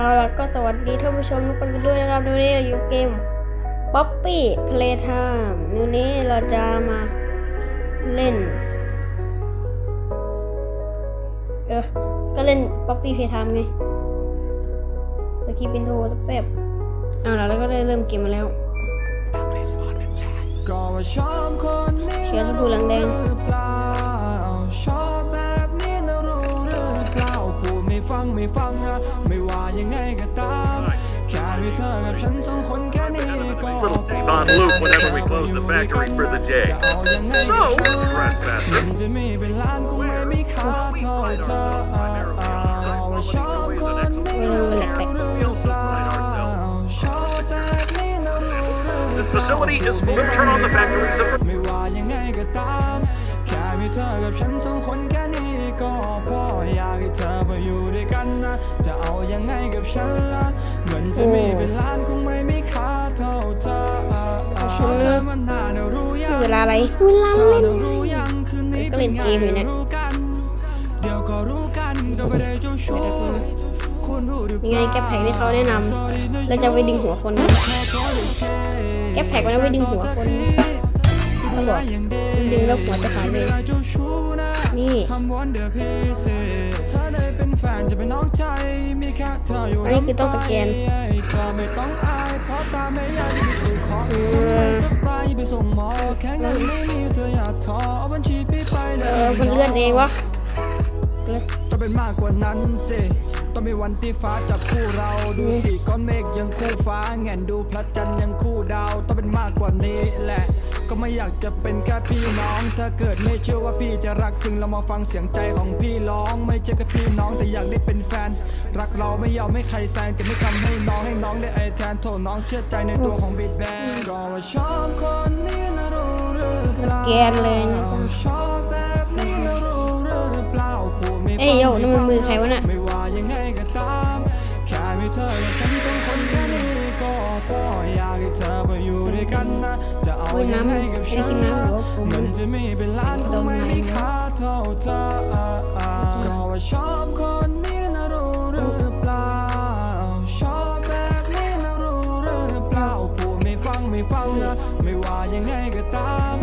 เอาล่ะก็สวัสดีท่านผู้ชมทุกคนกันด้วยนะครับวันนี้เราอยู่เกม Poppy Playtime วันนี้เราจะมาเล่น เออ ก็เล่น Poppy Playtime ไงสกีเป็นโทรแซ่บๆเอาล่ะแล้วก็ได้เริ่มเกมมาแล้วก็ว่าชอบคนนี้เชียร์ชมพูเหลืองแดง ไม่ฟังไม่ฟังอะไม่ว่ายังไงก็ตาม แค่มีเธอกับฉันสองคนแค่นี้ก็พอ Devon Luke whenever we close the factory for the day. จะเอายังไงก็ So, ช่าง trespasser. มันจะมีเป็นล้านคงไม่มีค่าเท่าเธออ่าอ่าก็ว่าชอบคนนี้นะรู้หรือเปล่าชอบแบบนี้นะรู้หรือ This เปล่า facility is full. Turn on the factories of ไม่ว่ายังไงก็ตาม แค่มีเธอกับฉันสองคนแค่ เธอมาอยู่ด้วยกันนะ จะเอายังไงกับฉันล่ะเงินจะมีเป็นล้านคงไม่มีค่าเท่าเธออะอะเธอมันน่าจะรู้ยังเวลาอะไรเวลาเธอเล่นน่ะรู้ยังคืนนี้ก็เล่นเกมอยู่เนี่ยรู้กันเดี๋ยวก็รู้กันก็ไม่ได้เจ้าชู้คุณรู้หรือเปยังไงล่าแก๊ปแพ็กที่เขาแนะนำเราจะไปดึงหัวคนแก๊ปแพ็กวันนั้นไปดึงหัวคนเขาบอกดึงแล้วหัวจะหายเลยนี่ทำวัน เดอร์พิเศษเธอได้เป็นแฟนจะเป็นน้องใจมีแค่เธออยู่อันนี้คือต้องสแกนเธอไม่ต้องอายเพราะตาไม่อยากจะไปสู่ขอทำไมสบายไปส่งหมอแค่เงินไม่มีเธออยากท้อเอาบัญชีพี่ไปเลเอยอมันเลื่อนเองวะเลยต้องเป็นมากกว่านั้นสิต้องมีวันที่ฟ้าจับคู่เราดูสิก้อนเมฆยังคู่ฟ้าแง่นดูพระจันทร์ยังคู่ดาวต้องเป็นมากกว่านี้แหละ ก็ไม่อยากจะเป็นแค่พี่น้อง ถ้าเกิดไม่เชื่อว่าพี่จะรักถึงเรามาฟังเสียงใจของพี่ร้อง ไม่ใช่แค่พี่น้องแต่อยากได้เป็นแฟน รักเราไม่ยอมให้ใครแซงจะไม่ทำให้น้องให้น้องได้ไอแทนโทษน้องเชื่อใจในตัวของบิ๊กแบงก็ว่าชอบคนนี้นะรู้หรือเปล่าแกนเลยนะจ๊ะชอบแบบนี้นะรู้หรือเปล่าพูดไม่ฟังเอ้ยโย่นั่นมันมือใครวะน่ะไม่ว่ายังไงก็ตามแค่มีเธอและฉันสองคนแค่นี้ ก็อยากให้เธอมาอยู่ด้วยกันนะ จะเอาเฮ้ยยังไงกับฉันนน้ำหรือว่าผมมันจะมีเป็นล้านคงไม่มีค่าเท่าเธอก็ว่าชอบคนนี้นะรู้หรือเปล่า ชอบแบบนี้นะรู้หรือเปล่าพูดไม่ฟังไม่ฟังนะไม่ว่ายังไงก็ตาม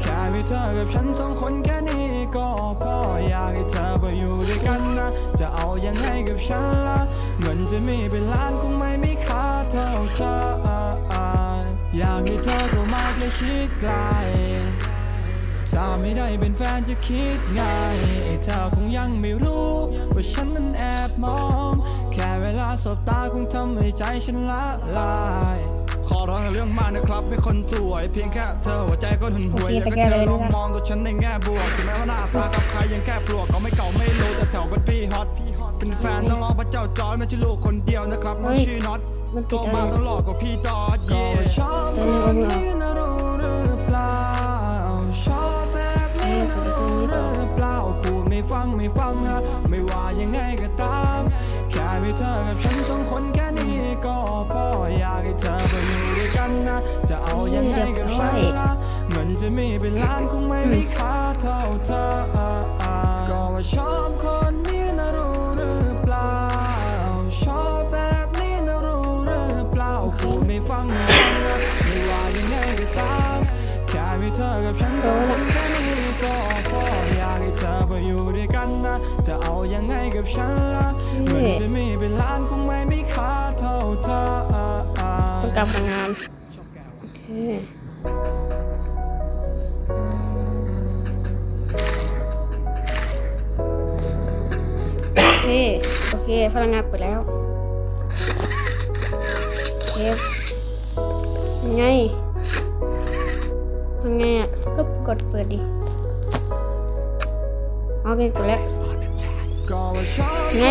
แค่มีเธอกับฉันสองคนแค่นี้ก็พออยากให้เธอมาอยู่ด้วยกันนะ จะเอายังไงกับฉันละเงินจะมีเป็นล้าน ชิดใกล้ถ้าไม่ได้เป็นแฟนจะคิดง่ายเธอคงยังไม่รู้ ว่าฉันนั้นแอบมอง แค่เวลาสบตาคงทำให้ใจฉันละลายขอร้องอย่าเรื่องมากนะครับไม่คนสวย เพียงแค่เธอหัวใจก็หึนหวยโอเคอยากแต่ให้แกเธเลอยลนะองมองตัวฉันในแง่บวกถึงแม้ว่าหน้าตากับใครยังแค่ปลวกก็ไม่เก่าไม่รู้แต่แถวเป็นพี่ฮอตเป็นแฟนต้องรองพระเจ้าจอยไม่ใช่ลูกคนเดียวนะครับน้องชื่อน็อตมันติโตดอะไรมาต้องหลอกกับพี่ตอดเย่ชอบคนนี้นะรู้ ไม่ฟังไม่ฟังนะไม่ว่ายังไงก็ตาม แค่มีเธอกับฉันสองคนแค่นี้ก็พออยากให้เธอมาอยู่ด้วยกันนะ จะเอายังไงกับฉันล่ะเงินจะมีเป็นล้านคงไม่มีค่าเท่าเธออะอะก็ว่าชอบคน จะเอายังไงกับฉันล่ะเงินจะมีเป็นล้านคงไม่มีค่าเท่าเธออะอะต้องการพลังงานโอเคโอเคโอเค พลังงานเปิดแล้วโอเคยังไงยังไงอะ ก็กดเปิดดิ เอาเกินกดแล้วไง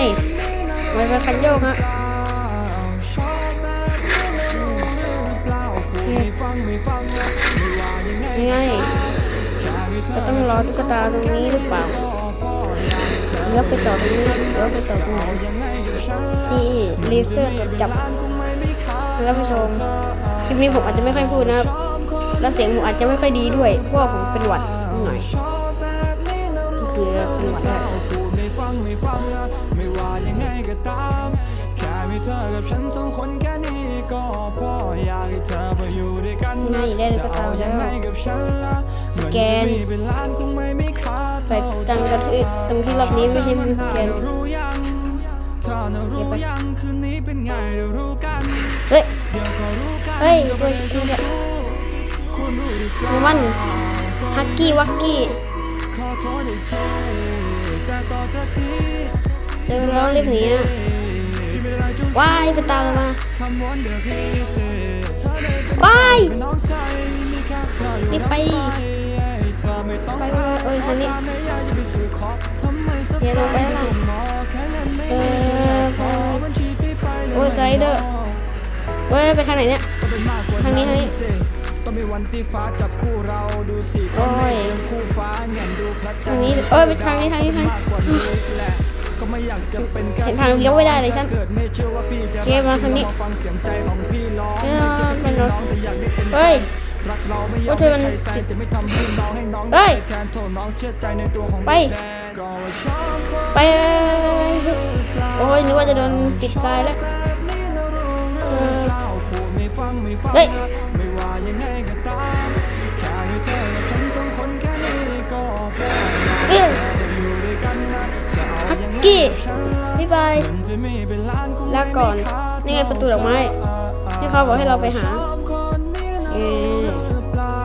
ไวไฟคันโยกฮะไงไม่ฟังนะไม่ว่ายังไงยังไงแค่มีเธจะต้องรอตุ๊กตาตรงนี้หรือเปล่าเลือกไปต่อตรงนี้เลือกไปต่อตรงไหนที่เลเซอร์กดจับท่านผู้ชมคลิปนี้ผมอาจจะไม่ค่อยพูดนะครับ แล้วเสียงผมอาจจะไม่ค่อยดีด้วยเพราะผมเป็นหวัดนิดหน่อย คือเป็นหวัดได้พูดไม่ฟังไม่ฟังนะไม่ว่ายังไงก็ตาม แค่มีเธอกับฉันสองคนแค่นี้ก็พออยากให้เธอมาอยู่ด้วยกันง่ายได้เลยก็จะตาเอามยังแล้ไงวกับฉันละสแกนเงิจะมีเป็นล้านคงไม่มีค่าใส่ตังกันที่ตรงที่รอบนี้ไม่ใช่มสแกนรู้ยังเธอนรู้ยังคืนนี้เป็นไงเรารู้กันเฮ้ยเดี๋ยวก็รู้กันเฮ้ยตัวนี้แบบคุณรู้หรือเปล่ามันฮักกี้วักกี้ ขอโทษอีกทีแต่ต่อจากนี้เดินแล้วรีบหนีอะไม่ได้จุดว้ายไปตามเรามาคำวันเดียวพิเศษเธอได้เป็นว้ายน้องใจมีแค่เธออยู่รีบไปเธอไม่ต้องไปไปเอ้ยคันนี้ไม่อยากจะไปสู่ขอทำไมสักเดี๋ยวเราไปไปแล้วส่งหมอแค่นั้นไม่เออขอบัญชีพี่ไปเลยโอ้ยสไลเดอร์เว้ยไปทางไหนเนี่ยต้องเป็นมากกว่าทางนี้ทางนี้สิต้องมีวันที่ฟ้าจับคู่เราดูสิโอ้ย ทางนี้เอ้ยไปทางนี้ทางนี้ทางนี้เห็นทางเลี้ยวไม่ได้เลยฉันเกมมาทางนี้เสียงใจของพี่ร้องเออไม่ใช่เป็นรถน้องแต่อยากได้เป็นเฮ้ยรักเราไม่ยอโอ้ยเธอมันหน่องให้น้องเฮ้ยไปไปโอ้ยนึกว่าจะโดนปิดตายแล้วเฮ้ย กยังไงกี้กับฉันล่ะบ๊ายบายมันจะมีเป็นล้านคงลาก่อน นี่ไงประตูดอกไม้ที่เขาบอกให้เราไปหาชอบคนนี้นะเออรู้หรือเปล่า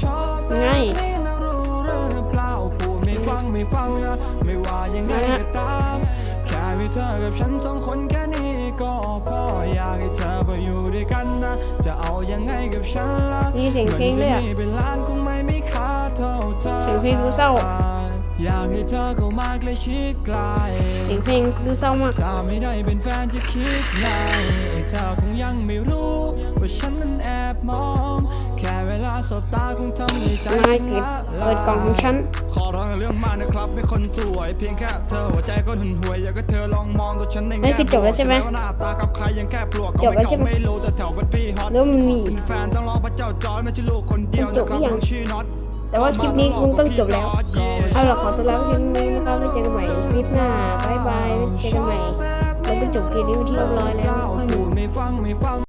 ชอบแบบไงนี้นะรู้หรือเปล่าพูดไม่ฟังไม่ฟังนะไม่ว่ายังไงก็ตามแค่มีเธอกับฉันสองคนแค่นี้ก็พออยากให้เธอมาอยู่ด้วยกันนะ จะเอายังไงกับฉันล่ะมีเสียงเพลงด้วยอะงินจะมีเป็นล้านคงไม่มีค่าเท่าเธอเสียงเพลงดูเศร้า อยากให้เธอเข้ามาใกล้ชิดใกล้เสียงเพลงดูเศร้ามากถ้าไม่ได้เป็นแฟนจะคิดไงเธอคงยังไม่รู้ว่าฉันนั้นแอบมอง แค่เวลาสบตาคงทำให้ใจนายเก็บเปิดกล่องของฉัน ขอร้องเรื่องมากนะครับไม่คนสวย เพียงแค่เธอหัวใจก็หึนหวยอยากให้เธอลองมองตัวฉันในนี่แง่คือจบแล้วใช่ไหมบกหน้าตากับใครยังแค่ปลวกจบแล้วใช่ไหมไม่รู้แต่แถวบ้านพี่ฮอตแล้วมันมีเป็นแฟนต้องรอพระเจ้าจอร์จไม่ใช่ลูกคนเดียวมันจนะบคหรืรับอยังน้องชื่อน็อต แต่ว่าคลิปนี้คงต้องจบแล้ว เอาล่ะขอตัวลาไปเพียงเท่านี้นะครับไว้เจอกันใหม่คลิปหน้าบายบายไว้เจอกันใหม่เราก็จบเกมนี้เป็นที่เรียบร้อยแล้วค่อยดู